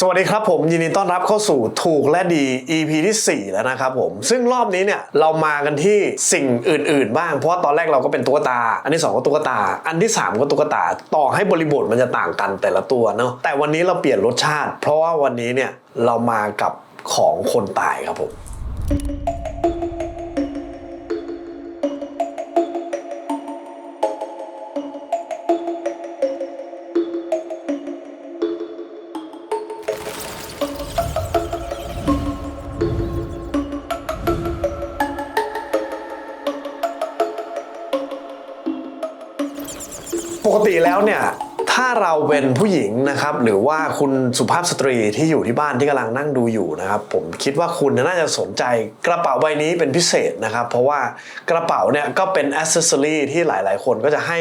สวัสดีครับผมยินดีต้อนรับเข้าสู่ถูกและดี EP ที่ 4 แล้วนะครับผมซึ่งรอบนี้เนี่ยเรามากันที่สิ่งอื่น ๆ บ้าง เพราะว่าตอนแรกเราก็เป็นตุ๊กตา อันที่ 2 ก็ตุ๊กตา อันที่ 3 ก็ตุ๊กตา ต่อให้บริบทมันจะต่างกันแต่ละตัวเนาะแต่วันนี้เราเปลี่ยนรสชาติ เพราะว่าวันนี้เนี่ยเรามากับของคนตายครับผม ปกติแล้วเนี่ย ถ้าเราเป็นผู้หญิงนะครับ หรือว่าคุณสุภาพสตรีที่อยู่ที่บ้านที่กำลังนั่งดูอยู่นะครับ ผมคิดว่าคุณน่าจะสนใจกระเป๋าใบนี้เป็นพิเศษนะครับ เพราะว่ากระเป๋าเนี่ยก็เป็นอ c เซสซอรีที่หลาย ๆ คนก็จะให้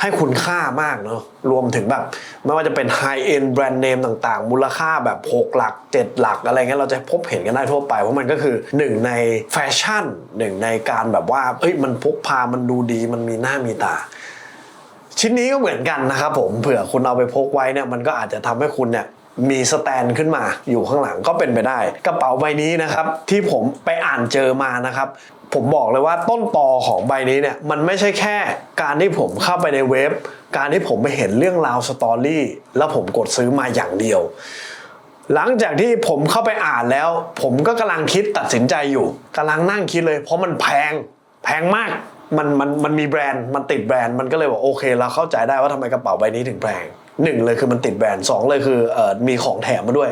ให้คุณค่ามากเนาะรวมถึงแบบไม่ว่าจะเป็นไฮเอ็นแบรนด์เนมต่างๆ มูลค่าแบบ 6 หลัก 7 หลักอะไรเงี้ยเราจะพบเห็นกันได้ทั่วไป เพราะมันก็คือหนึ่งในแฟชั่นหนึ่งในการแบบว่าเอ้ยมันพกพามันดูดีมันมีหน้ามีตาชิ้นนี้ก็เหมือนกันนะครับผมเผื่อคุณเอาไปพกไว้เนี่ยมันก็อาจจะทำให้คุณเนี่ย มีสแตนขึ้นมาอยู่ข้างหลังก็เป็นไปได้ กระเป๋าใบนี้นะครับที่ผมไปอ่านเจอมานะครับผมบอกเลยว่าต้นตอของใบนี้เนี่ยมันไม่ใช่แค่การที่ผมเข้าไปในเว็บ การที่ผมไปเห็นเรื่องราวสตอรี่แล้วผมกดซื้อมาอย่างเดียว หลังจากที่ผมเข้าไปอ่านแล้ว ผมก็กำลังคิดตัดสินใจอยู่กำลังนั่งคิดเลย เพราะมันแพงแพงมากมันมันมันมีแบรนด์มันติดแบรนด์มันก็เลยบอกโอเคเราเข้าใจได้ว่าทำไมกระเป๋าใบนี้ถึงแพง หนึ่งเลยคือมันติดแบรนด์สองเลยคือเออมีของแถมมาด้วย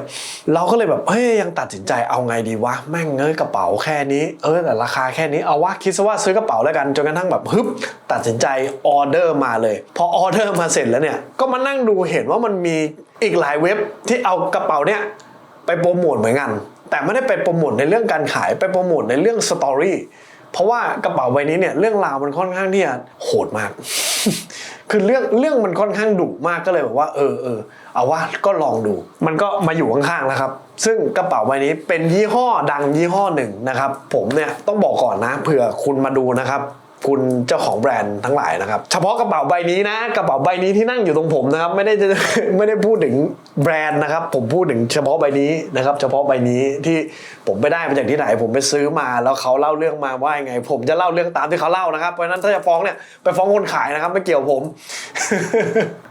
เราก็เลยแบบเฮ้ยยังตัดสินใจเอาไงดีวะแม่งเอ้ยกระเป๋าแค่นี้เออแต่ราคาแค่นี้เอาวะคิดซะว่าซื้อกระเป๋าแล้วกันจนกระทั่งแบบฮึบตัดสินใจออเดอร์มาเลย พอออเดอร์มาเสร็จแล้วเนี่ยก็มานั่งดูเห็นว่ามันมีอีกหลายเว็บที่เอากระเป๋าเนี่ยไปโปรโมทเหมือนกัน แต่ไม่ได้ไปโปรโมทในเรื่องการขายไปโปรโมทในเรื่องสตอรี่เพราะว่ากระเป๋าใบนี้เนี่ยเรื่องราวมันค่อนข้างที่จะโหดมาก คือเรื่องเรื่องมันค่อนข้างดุมากก็เลยแบบว่าเออเออเอาว่าก็ลองดู มันก็มาอยู่ข้างๆแล้วครับ ซึ่งกระเป๋าใบนี้เป็นยี่ห้อดังยี่ห้อหนึ่งนะครับ ผมเนี่ยต้องบอกก่อนนะเผื่อคุณมาดูนะครับ คุณเจ้าของแบรนด์ทั้งหลายนะครับ เฉพาะกระเป๋าใบนี้นะ กระเป๋าใบนี้ที่นั่งอยู่ตรงผมนะครับ ไม่ได้จะไม่ได้พูดถึงแบรนด์นะครับ ผมพูดถึงเฉพาะใบนี้นะครับ เฉพาะใบนี้ที่ผมไปได้มาจากที่ไหน ผมไปซื้อมาแล้วเขาเล่าเรื่องมาว่ายังไง ผมจะเล่าเรื่องตามที่เขาเล่านะครับเพราะฉะนั้นถ้าจะฟ้องเนี่ยไปฟ้องคนขายนะครับไม่เกี่ยวผม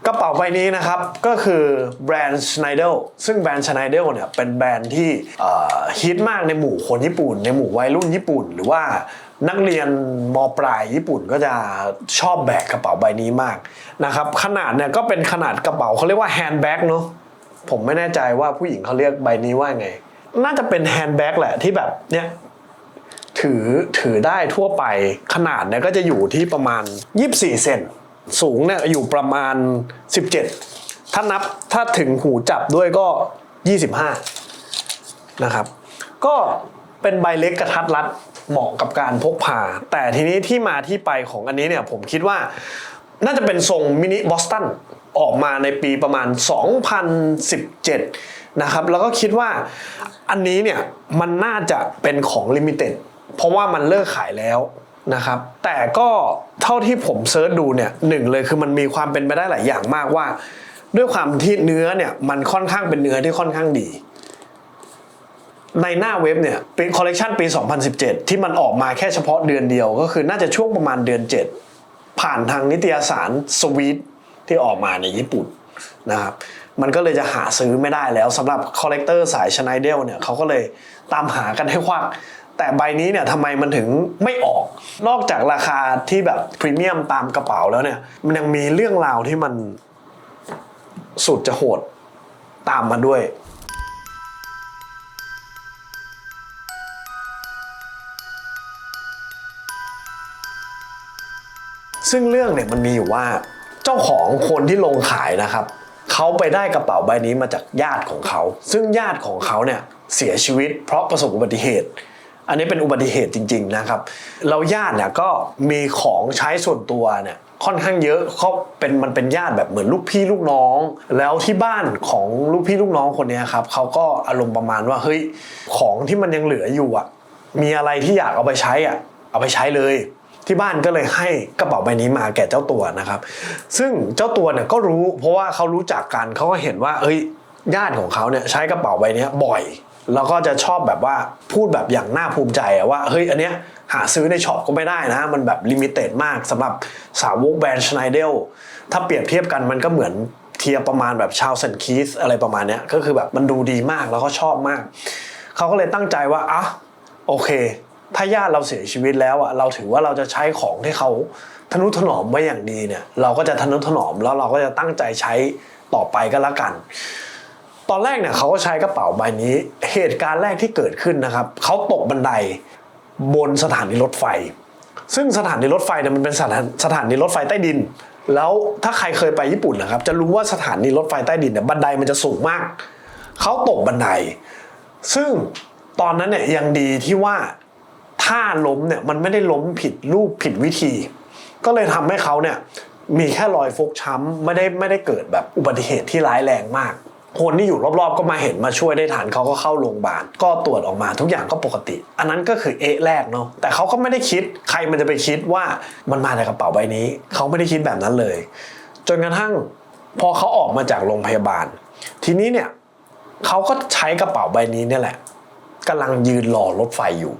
กระเป๋าใบนี้นะครับก็คือแบรนด์ Schneider ซึ่งแบรนด์ Schneider เนี่ยเป็นแบรนด์ที่ฮิตมากในหมู่คนญี่ปุ่น ในหมู่วัยรุ่นญี่ปุ่น หรือว่า นักเรียนมปลายญี่ปุ่นก็จะชอบแบกกระเป๋าใบนี้มากนะครับขนาดเนี่ยก็เป็นขนาดกระเป๋าเขาเรียกว่าแฮนด์แบ็กเนาะผมไม่แน่ใจว่าผู้หญิงเขาเรียกใบนี้ว่าไง น่าจะเป็นแฮนด์แบ็กแหละที่แบบเนี่ยถือถือได้ทั่วไปขนาดเนี่ยก็จะอยู่ที่ประมาณ 24 เซนสูงเนี่ยอยู่ประมาณ 17 ถ้านับถ้าถึงหูจับด้วยก็ 25 นะครับ ก็เป็นใบเล็กกระทัดรัด เหมาะกับการพกพา แต่ทีนี้ที่มาที่ไปของอันนี้เนี่ยผมคิดว่าน่าจะเป็นทรงมินิบอสตันออกมาในปีประมาณ 2017 นะครับ แล้วก็คิดว่าอันนี้เนี่ยมันน่าจะเป็นของลิมิเต็ดเพราะว่ามันเลิกขายแล้วนะครับ แต่ก็เท่าที่ผมเซิร์ชดูเนี่ยหนึ่งเลยคือมันมีความเป็นไปได้หลายอย่างมากว่า ด้วยความที่เนื้อเนี่ยมันค่อนข้างเป็นเนื้อที่ค่อนข้างดี ในหน้าเว็บเนี่ยเป็นคอลเลกชันปี 2017 ที่มันออกมาแค่เฉพาะเดือนเดียว ก็คือน่าจะช่วงประมาณเดือน 7 ผ่านทางนิตยสารสวีทที่ออกมาในญี่ปุ่นนะครับมันก็เลยจะหาซื้อไม่ได้แล้วสำหรับคอลเลกเตอร์สายชไนเดลเนี่ยเขาก็เลยตามหากันให้ควักแต่ใบนี้เนี่ยทำไมมันถึงไม่ออก นอกจากราคาที่แบบพรีเมียมตามกระเป๋าแล้วเนี่ย มันยังมีเรื่องราวที่มันสุดจะโหดตามมาด้วย ซึ่งเรื่องเนี่ยมันมีอยู่ว่าเจ้าของคนที่ลงขายนะครับเขาไปได้กระเป๋าใบนี้มาจากญาติของเขา ซึ่งญาติของเขาเนี่ยเสียชีวิต เพราะประสบอุบัติเหตุ อันนี้เป็นอุบัติเหตุจริง ๆนะครับแล้วญาติเนี่ยก็มีของใช้ส่วนตัวเนี่ยค่อนข้างเยอะเขาเป็นมันเป็นญาติแบบเหมือนลูกพี่ลูกน้อง แล้วที่บ้านของลูกพี่ลูกน้องคนนี้ครับเขาก็อารมณ์ประมาณว่าเฮ้ยของที่มันยังเหลืออยู่อะมีอะไรที่อยากเอาไปใช้อะเอาไปใช้เลย ที่บ้านก็เลยให้กระเป๋าใบนี้มาแก่เจ้าตัวนะครับ ซึ่งเจ้าตัวเนี่ยก็รู้ เพราะว่าเขารู้จักกันเขาก็เห็นว่า เอ้ยญาติของเขาเนี่ยใช้กระเป๋าใบนี้บ่อย แล้วก็จะชอบแบบว่าพูดแบบอย่างน่าภูมิใจว่าเฮ้ยอันเนี้ยหาซื้อในช็อปก็ไม่ได้นะ มันแบบลิมิเต็ดมากสำหรับสาวกแบรนด์ชไนเดลถ้าเปรียบเทียบกันมันก็เหมือนเทียบประมาณแบบชาวเซนคีสอะไรประมาณเนี้ยก็คือแบบมันดูดีมากแล้วก็ชอบมาก เขาก็เลยตั้งใจว่าอะโอเค ถ้าญาติเราเสียชีวิตแล้วอะเราถือว่าเราจะใช้ของที่เขาทนุถนอมไว้อย่างดีเนี่ย เราก็จะทนุถนอมแล้วเราก็จะตั้งใจใช้ต่อไปก็แล้วกัน ตอนแรกเนี่ยเขาก็ใช้กระเป๋าใบนี้ เหตุการณ์แรกที่เกิดขึ้นนะครับเขาตกบันไดบนสถานีรถไฟ ซึ่งสถานีรถไฟเนี่ยมันเป็นสถานสถานีรถไฟใต้ดิน แล้วถ้าใครเคยไปญี่ปุ่นนะครับ จะรู้ว่าสถานีรถไฟใต้ดินเนี่ยบันไดมันจะสูงมากเขาตกบันได ซึ่งตอนนั้นเนี่ยยังดีที่ว่า ท่าล้มเนี่ยมันไม่ได้ล้มผิดรูปผิดวิธี ก็เลยทำให้เขาเนี่ยมีแค่รอยฟกช้ำไม่ได้ไม่ได้เกิดแบบอุบัติเหตุที่ร้ายแรงมาก คนที่อยู่รอบๆ ก็มาเห็นมาช่วยได้ทันเขาก็เข้าโรงพยาบาลก็ตรวจออกมาทุกอย่างก็ปกติ อันนั้นก็คือเอะแรกเนาะแต่เขาก็ไม่ได้คิดใครมันจะไปคิดว่ามันมาในกระเป๋าใบนี้ เขาไม่ได้คิดแบบนั้นเลย จนกระทั่งพอเขาออกมาจากโรงพยาบาล ทีนี้เนี่ยเขาก็ใช้กระเป๋าใบนี้เนี่ยแหละกำลังยืนรอรถไฟอยู่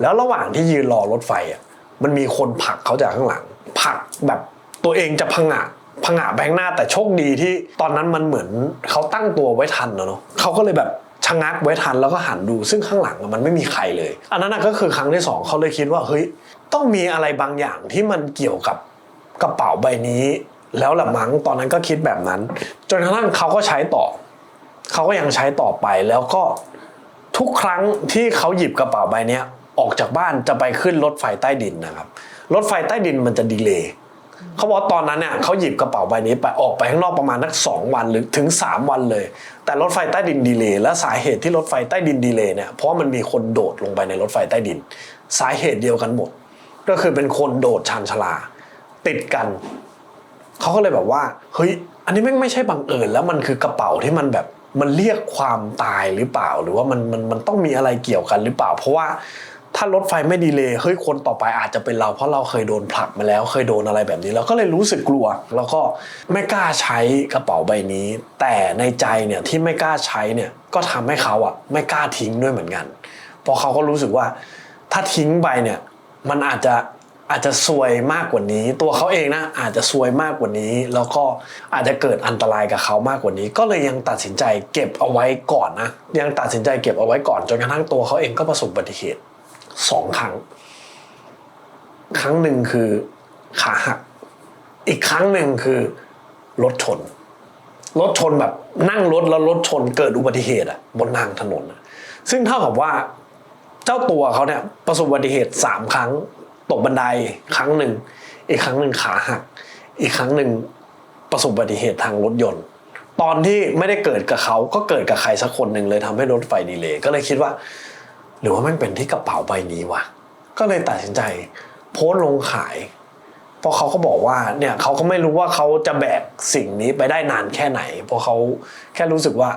แล้วระหว่างที่ยืนรอรถไฟอะมันมีคนผลักเขาจากข้างหลังผลักแบบตัวเองจะพังงะพังงะแบงหน้าแต่โชคดีที่ตอนนั้นมันเหมือนเขาตั้งตัวไว้ทันเนาะเขาก็เลยแบบชะงักไว้ทันแล้วก็หันดูซึ่งข้างหลังมันไม่มีใครเลย อันนั้นก็คือครั้งที่สองเขาเลยคิดว่าเฮ้ยต้องมีอะไรบางอย่างที่มันเกี่ยวกับกระเป๋าใบนี้ แล้วละมั้งตอนนั้นก็คิดแบบนั้น จนกระทั่งเขาก็ใช้ต่อเขาก็ยังใช้ต่อไปแล้วก็ทุกครั้งที่เขาหยิบกระเป๋าใบเนี้ย ออกจากบ้านจะไปขึ้นรถไฟใต้ดินนะครับ รถไฟใต้ดินมันจะดีเลย์เขาบอกตอนนั้นเนี่ยเขาหยิบกระเป๋าใบนี้ไปออกไปข้างนอกประมาณนักสองวันหรือถึง 3 วันเลย แต่รถไฟใต้ดินดีเลย์และสาเหตุที่รถไฟใต้ดินดีเลย์เนี่ยเพราะมันมีคนโดดลงไปในรถไฟใต้ดิน สาเหตุเดียวกันหมด ก็คือเป็นคนโดดชานชลา ติดกันเขาก็เลยแบบว่าเฮ้ยอันนี้แม่งไม่ใช่บังเอิญแล้วมันคือกระเป๋าที่มันแบบมันเรียกความตายหรือเปล่า หรือว่ามันมันมันต้องมีอะไรเกี่ยวกันหรือเปล่า เพราะว่า ถ้ารถไฟไม่ดีเลยเฮ้ยคนต่อไปอาจจะเป็นเรา เพราะเราเคยโดนผลักมาแล้วเคยโดนอะไรแบบนี้ เราก็เลยรู้สึกกลัว แล้วก็ไม่กล้าใช้กระเป๋าใบนี้ แต่ในใจเนี่ยที่ไม่กล้าใช้เนี่ยก็ทำให้เขาอะไม่กล้าทิ้งด้วยเหมือนกันเพราะเขาก็รู้สึกว่า ถ้าทิ้งไปเนี่ยมันอาจจะอาจจะซวยมากกว่านี้ ตัวเขาเองนะอาจจะซวยมากกว่านี้ แล้วก็อาจจะเกิดอันตรายกับเขามากกว่านี้ ก็เลยยังตัดสินใจเก็บเอาไว้ก่อนนะยังตัดสินใจเก็บเอาไว้ก่อนจนกระทั่งตัวเขาเองก็ประสบอุบัติเหตุ สองครั้ง ครั้งหนึ่งคือขาหัก อีกครั้งหนึ่งคือรถชน รถชนแบบนั่งรถแล้วรถชนเกิดอุบัติเหตุอะบนทางถนน ซึ่งเท่ากับว่าเจ้าตัวเขาเนี่ยประสบอุบัติเหตุสามครั้ง ตกบันไดครั้งหนึ่ง อีกครั้งหนึ่งขาหัก อีกครั้งหนึ่งประสบอุบัติเหตุทางรถยนต์ ตอนที่ไม่ได้เกิดกับเขาก็เกิดกับใครสักคนหนึ่งเลยทำให้รถไฟดีเลยก็เลยคิดว่า หรือว่ามันเป็นที่กระเป๋าใบนี้วะก็เลยตัดสินใจ โพสต์ลงขาย เพราะเขาก็บอกว่าเนี่ยเขาก็ไม่รู้ว่าเขาจะแบกสิ่งนี้ไปได้นานแค่ไหน เพราะเขาแค่รู้สึกว่า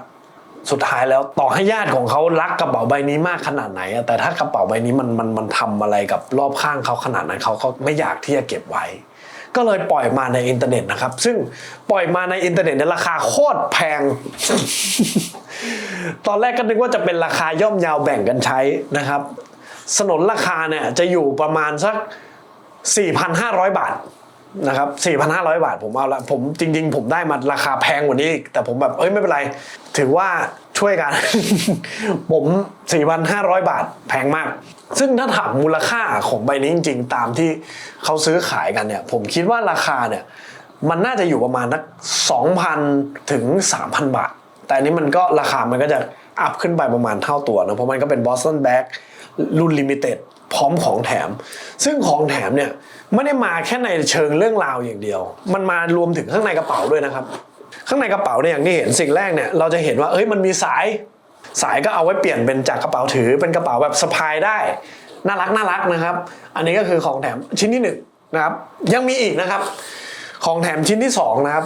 สุดท้ายแล้วต่อให้ญาติของเขารักกระเป๋าใบนี้มากขนาดไหนแต่ถ้ากระเป๋าใบนี้มันมันมันทำอะไรกับรอบข้างเขาขนาดนั้นเขาเขาไม่อยากที่จะเก็บไว้ ก็เลยปล่อยมาในอินเทอร์เน็ตนะครับ ซึ่งปล่อยมาในอินเทอร์เน็ตในราคาโคตรแพง ตอนแรกก็นึกว่าจะเป็นราคาย่อมยาวแบ่งกันใช้นะครับ สนนราคาเนี่ยจะอยู่ประมาณสัก 4,500 บาทนะครับ 4,500 บาทผมเอาละผมจริง ๆ ผมได้มาราคาแพงกว่านี้ แต่ผมแบบเอ้ยไม่เป็นไร ถือว่า ช่วยกัน ผม 4,500 บาทแพงมาก ซึ่งถ้าถามมูลค่าของใบนี้จริงๆ ตามที่เขาซื้อขายกันเนี่ย ผมคิดว่าราคาเนี่ย มันน่าจะอยู่ประมาณนัก2,000 ถึง 3,000 บาท แต่อันนี้มันก็ราคามันก็จะอัพขึ้นไปประมาณเท่าตัวนะเพราะมันก็เป็น Boston Bag รุ่นลิมิเต็ดพร้อมของแถม ซึ่งของแถมเนี่ย ไม่ได้มาแค่ในเชิงเรื่องราวอย่างเดียว มันมารวมถึงข้างในกระเป๋าด้วยนะครับ ข้างในกระเป๋าเนี่ยอย่างที่เห็นสิ่งแรกเนี่ยเราจะเห็นว่าเอ้ยมันมีสายสายก็เอาไว้เปลี่ยนเป็นจากกระเป๋าถือเป็นกระเป๋าแบบสะพายได้ น่ารักน่ารักนะครับ อันนี้ก็คือของแถมชิ้นที่หนึ่งนะครับยังมีอีกนะครับ ของแถมชิ้นที่สองนะครับ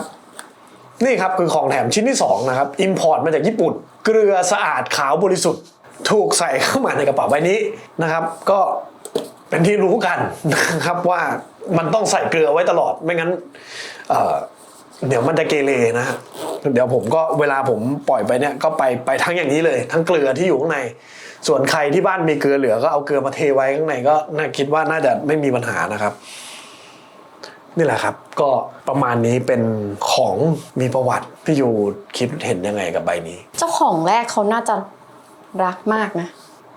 นี่ครับคือของแถมชิ้นที่สองนะครับอินพอร์ตมาจากญี่ปุ่น เกลือสะอาดขาวบริสุทธิ์ ถูกใส่เข้ามาในกระเป๋าใบนี้นะครับ ก็เป็นที่รู้กันนะครับว่ามันต้องใส่เกลือไว้ตลอดไม่งั้น เอ่อเดี๋ยวมันจะเกเรนะฮะเดี๋ยวผมก็เวลาผมปล่อยไปเนี่ยก็ไปไปทั้งอย่างนี้เลย ทั้งเกลือที่อยู่ข้างใน ส่วนใครที่บ้านมีเกลือเหลือก็เอาเกลือมาเทไว้ข้างในก็น่าคิดว่าน่าจะไม่มีปัญหานะครับ นี่แหละครับ ก็ประมาณนี้เป็นของมีประวัติพี่ยูคิดเห็นยังไงกับใบนี้ เจ้าของแรกเขาน่าจะรักมากนะ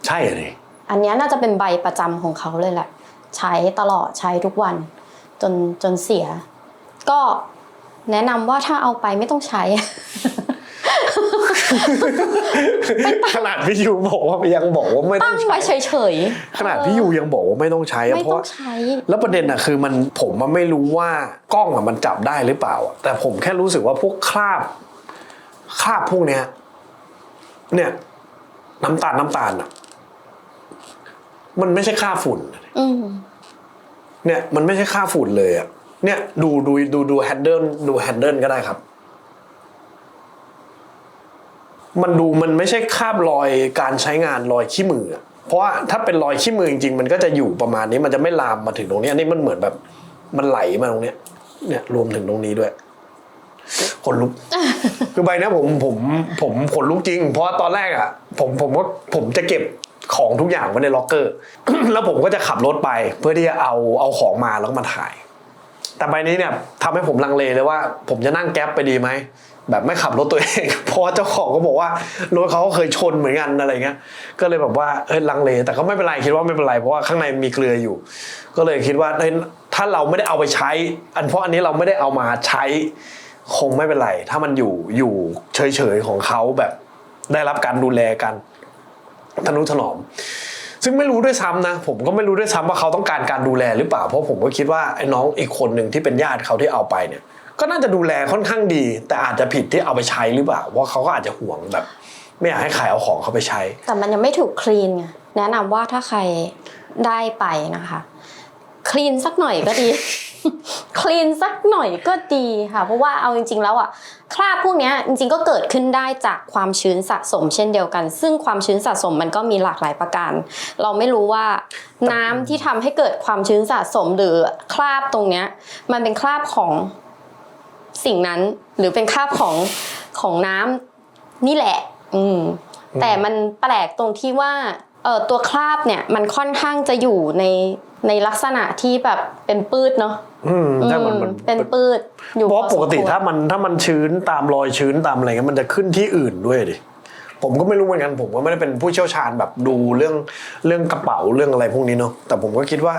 ใช่เลยอันเนี้ยน่าจะเป็นใบประจำของเขาเลยแหละ ใช้ตลอดใช้ทุกวัน จนจนเสีย ก็ แนะนำว่าถ้าเอาไปไม่ต้องใช้ ขนาดพี่ยูบอกว่ายังบอกว่าไม่ต้ตั้องงใช้ ไว้เฉยๆขนาดพี่ยูยังบอกว่าไม่ต้องใช้อะไม่เพราะต้องใช้ แล้วประเด็นอะคือมันผมมันไม่รู้ว่ากล้องอะมันจับได้หรือเปล่าอะแต่ผมแค่รู้สึกว่าพวกคราบ คราบพวกเนี้ย เนี่ย น้ำตาลน้ำตาลอะมันไม่ใช่ค่าบฝุ่น อืมเนี่ย มันไม่ใช่ค่าบฝุ่นเลยอะ เนี่ยดูดูดูดูแฮนเดิลดูแฮนเดิลก็ได้ครับ มันดูมันไม่ใช่คาบรอยการใช้งานรอยขี้มือ เพราะว่าถ้าเป็นรอยขี้มือจริงๆ มันก็จะอยู่ประมาณนี้มันจะไม่ลามมาถึงตรงนี้อันนี้มันเหมือนแบบมันไหลมาตรงเนี้ย เนี่ยรวมถึงตรงนี้ด้วยขนลุกคือใบนี้ผมผมผมขนลุกจริง เพราะว่าตอนแรกอะ ผมผมก็ผมจะเก็บของทุกอย่างไว้ในล็อกเกอร์ แล้วผมก็จะขับรถไป เพื่อที่จะเอาเอาของมาแล้วก็มาถ่าย แต่ใบนี้เนี่ยทำให้ผมลังเลเลยว่า ผมจะนั่งแก๊ปไปดีไหมแบบไม่ขับรถตัวเอง เพราะเจ้าของก็บอกว่ารถเขาก็เคยชนเหมือนกันอะไรเงี้ยก็เลยแบบว่าเอ้ยลังเล แต่ก็ไม่เป็นไรคิดว่าไม่เป็นไรเพราะว่าข้างในมีเกลืออยู่ ก็เลยคิดว่าเอ้ยถ้าเราไม่ได้เอาไปใช้ อันเพราะอันนี้เราไม่ได้เอามาใช้คงไม่เป็นไร ถ้ามันอยู่อยู่เฉยๆของเขาแบบได้รับการดูแลกันทนุถนอม ซึ่งไม่รู้ด้วยซ้ำนะ ผมก็ไม่รู้ด้วยซ้ำว่าเขาต้องการการดูแลหรือเปล่า เพราะผมก็คิดว่าไอ้น้องอีกคนหนึ่งที่เป็นญาติเขาที่เอาไปเนี่ย ก็น่าจะดูแลค่อนข้างดี แต่อาจจะผิดที่เอาไปใช้หรือเปล่าว่าเขาก็อาจจะห่วงแบบ ไม่อยากให้ใครเอาของเขาไปใช้ แต่มันยังไม่ถูกคลีนไงแนะนำว่าถ้าใครได้ไปนะคะ ลีนสักหน่อยก็ดี คลีนสักหน่อยก็ดีค่ะ เพราะว่าเอาจริง ๆ แล้วอะคราบพวกเนี้ยจริงๆก็เกิดขึ้นได้จากความชื้นสะสมเช่นเดียวกัน ซึ่งความชื้นสะสมมันก็มีหลากหลายประการ เราไม่รู้ว่าน้ำที่ทำให้เกิดความชื้นสะสมหรือคราบตรงเนี้ย มันเป็นคราบของสิ่งนั้น หรือเป็นคราบของของน้ำนี่แหละ อืมแต่มันแปลกตรงที่ว่า ตัวคราบเนี่ยมันค่อนข้างจะอยู่ในในลักษณะที่แบบเป็นปืดเนาะอืมอืถ้ามันมมันเป็นปืดอยู่เพราะพอปสมกติควรถ้ามันถ้ามันชื้นตามรอยชื้นตามอะไรเงี้ยมันจะขึ้นที่อื่นด้วยดิผมก็ไม่รู้เหมือนกันผมก็ไม่ได้เป็นผู้เชี่ยวชาญแบบดูเรื่องเรื่องกระเป๋าเรื่องอะไรพวกนี้เนาะแต่ผมก็คิดว่า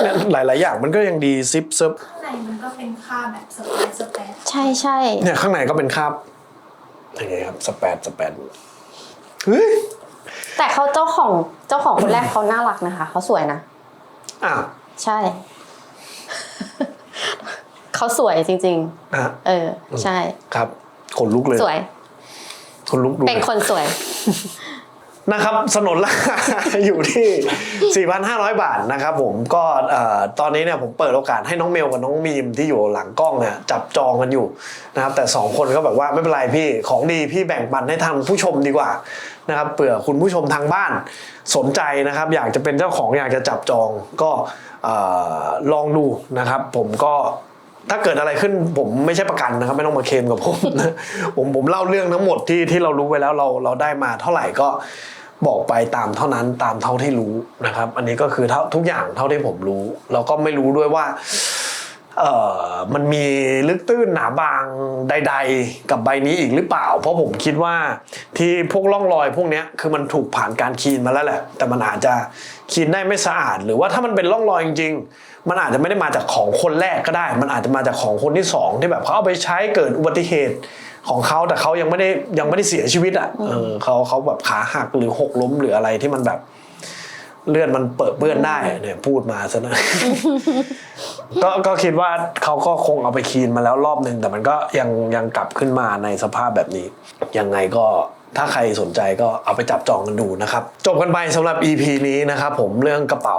เนี่ยหลาย ๆ อย่างมันก็ยังดีซิปเซิปข้างในมันก็เป็นค่าแบบสเปซสเปซใช่ใช่เนี่ยข้างในก็เป็นคราบยังไงครับสแปดสแปดเฮ้ย แต่เขาเจ้าของเจ้าของคนแรกเขาน่ารักนะคะเขาสวยนะอ้าวใช่ เขาสวยจริง อะๆ เออ ใช่ ครับขนลุกเลยสวย ขนลุกดูเป็นคนสวย นะครับสนนราคาอยู่ที่ 4,500 บาทนะครับผมก็ตอนนี้เนี่ยผมเปิดโอกาสให้น้องเมลกับน้องมีมที่อยู่หลังกล้องเนี่ยจับจองกันอยู่นะครับแต่สองคนก็แบบว่าไม่เป็นไรพี่ของดีพี่แบ่งปันให้ทางผู้ชมดีกว่านะครับเผื่อคุณผู้ชมทางบ้านสนใจนะครับ อยากจะเป็นเจ้าของอยากจะจับจองก็ออลองดูนะครับ ผมก็ ถ้าเกิดอะไรขึ้นผมไม่ใช่ประกันนะครับ ไม่ต้องมาเคลมกับผมนะผมผมเล่าเรื่องทั้งหมดที่ที่เรารู้ไว้แล้วเราเราได้มาเท่าไหร่ก็บอกไปตามเท่านั้นตามเท่าที่รู้นะครับ อันนี้ก็คือเท่าทุกอย่างเท่าที่ผมรู้แล้วก็ไม่รู้ด้วยว่าเออมันมีลึกตื้นหนาบางใด ๆ กับใบนี้อีกหรือเปล่า เพราะผมคิดว่าที่พวกร่องรอยพวกนี้คือมันถูกผ่านการคลีนมาแล้วแหละ แต่มันอาจจะคลีนได้ไม่สะอาด หรือว่าถ้ามันเป็นร่องรอยจริงๆ มันอาจจะไม่ได้มาจากของคนแรกก็ได้ มันอาจจะมาจากของคนที่สองที่แบบเขาเอาไปใช้เกิดอุบัติเหตุของเขาแต่เขายังไม่ได้ยังไม่ได้เสียชีวิตอะเออเขาเขาแบบขาหักหรือหกล้มหรืออะไรที่มันแบบเลือดมันเปิดเปื้อนได้เนี่ยพูดมาซะนะก็ก็คิดว่าเขาก็คงเอาไปคลีนมาแล้วรอบหนึ่งแต่มันก็ยังยังกลับขึ้นมาในสภาพแบบนี้ ยังไงก็ ถ้าใครสนใจก็เอาไปจับจองกันดูนะครับ จบกันไปสำหรับ EP นี้นะครับผมเรื่องกระเป๋า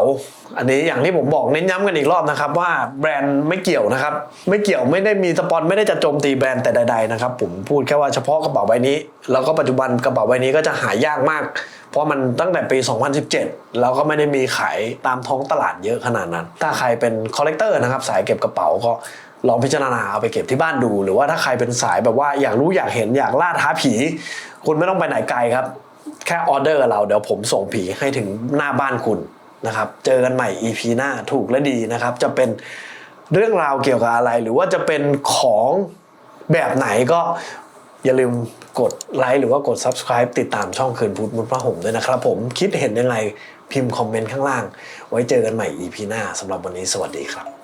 อันนี้อย่างที่ผมบอกเน้นย้ำกันอีกรอบนะครับว่าแบรนด์ไม่เกี่ยวนะครับ ไม่เกี่ยวไม่ได้มีสปอนไม่ได้จะโจมตีแบรนด์แต่ใดๆนะครับผมพูดแค่ว่าเฉพาะกระเป๋าใบนี้ แล้วก็ปัจจุบันกระเป๋าใบนี้ก็จะหายากมาก เพราะมันตั้งแต่ปี 2017 แล้วก็ไม่ได้มีขายตามท้องตลาดเยอะขนาดนั้น ถ้าใครเป็นคอลเลกเตอร์นะครับสายเก็บกระเป๋าก็ ลองพิจารณาเอาไปเก็บที่บ้านดู หรือว่าถ้าใครเป็นสายแบบว่าอยากรู้อยากเห็นอยากล่าท้าผี คุณไม่ต้องไปไหนไกลครับ แค่ออเดอร์เราเดี๋ยวผมส่งผีให้ถึงหน้าบ้านคุณนะครับ เจอกันใหม่ EP หน้าถูกและดีนะครับ จะเป็นเรื่องราวเกี่ยวกับอะไร หรือว่าจะเป็นของแบบไหนก็อย่าลืมกดไลค์หรือว่ากด Subscribe ติดตามช่องคืนพุทธมุดพระห่มด้วยนะครับ ผมคิดเห็นยังไงพิมพ์คอมเมนต์ข้างล่าง ไว้เจอกันใหม่ EP หน้าสำหรับวันนี้สวัสดีครับ